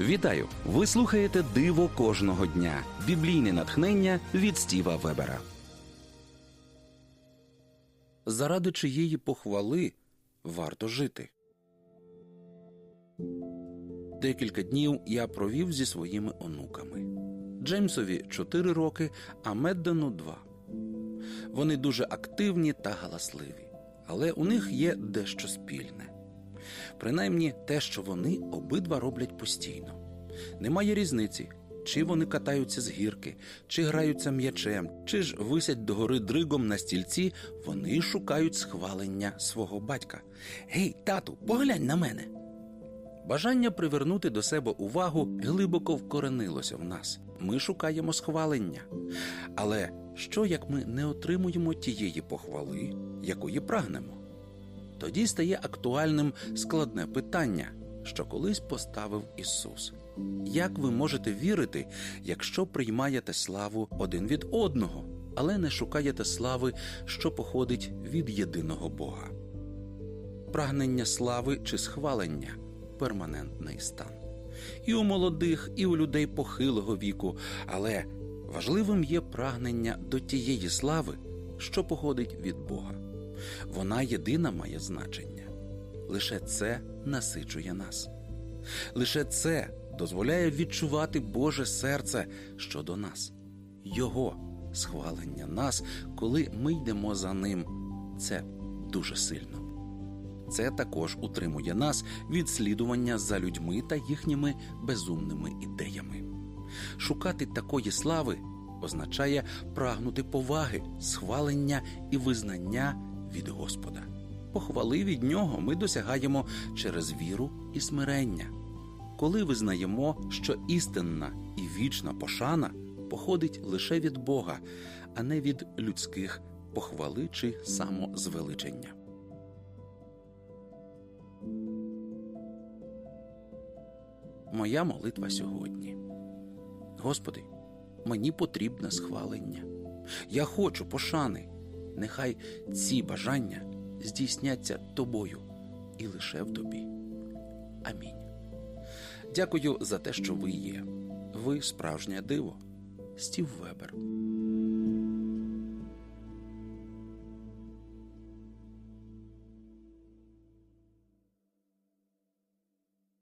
Вітаю! Ви слухаєте Диво кожного дня. Біблійне натхнення від Стіва Вебера. Заради чиєї похвали варто жити. Декілька днів я провів зі своїми онуками. Джеймсові 4 роки, а Меддену 2. Вони дуже активні та галасливі, але у них є дещо спільне. Принаймні те, що вони обидва роблять постійно. Немає різниці, чи вони катаються з гірки, чи граються м'ячем, чи ж висять догори дригом на стільці, вони шукають схвалення свого батька. Гей, тату, поглянь на мене. Бажання привернути до себе увагу глибоко вкоренилося в нас. Ми шукаємо схвалення. Але що як ми не отримуємо тієї похвали, якої прагнемо? Тоді стає актуальним складне питання, що колись поставив Ісус. Як ви можете вірити, якщо приймаєте славу один від одного, але не шукаєте слави, що походить від єдиного Бога? Прагнення слави чи схвалення перманентний стан. І у молодих, і у людей похилого віку, але важливим є прагнення до тієї слави, що походить від Бога. Вона єдина має значення. Лише це насичує нас. Лише це дозволяє відчувати Боже серце щодо нас, Його схвалення нас, коли ми йдемо за ним. Це дуже сильно. Це також утримує нас від слідування за людьми та їхніми безумними ідеями. Шукати такої слави означає прагнути поваги, схвалення і визнання від Господа. Похвали від нього ми досягаємо через віру і смирення, коли визнаємо, що істинна і вічна пошана походить лише від Бога, а не від людських похвали чи самозвеличення. Моя молитва сьогодні. Господи, мені потрібне схвалення. Я хочу пошани. Нехай ці бажання здійсняться тобою і лише в тобі. Амінь. Дякую за те, що ви є. Ви справжнє диво. Стів Вебер.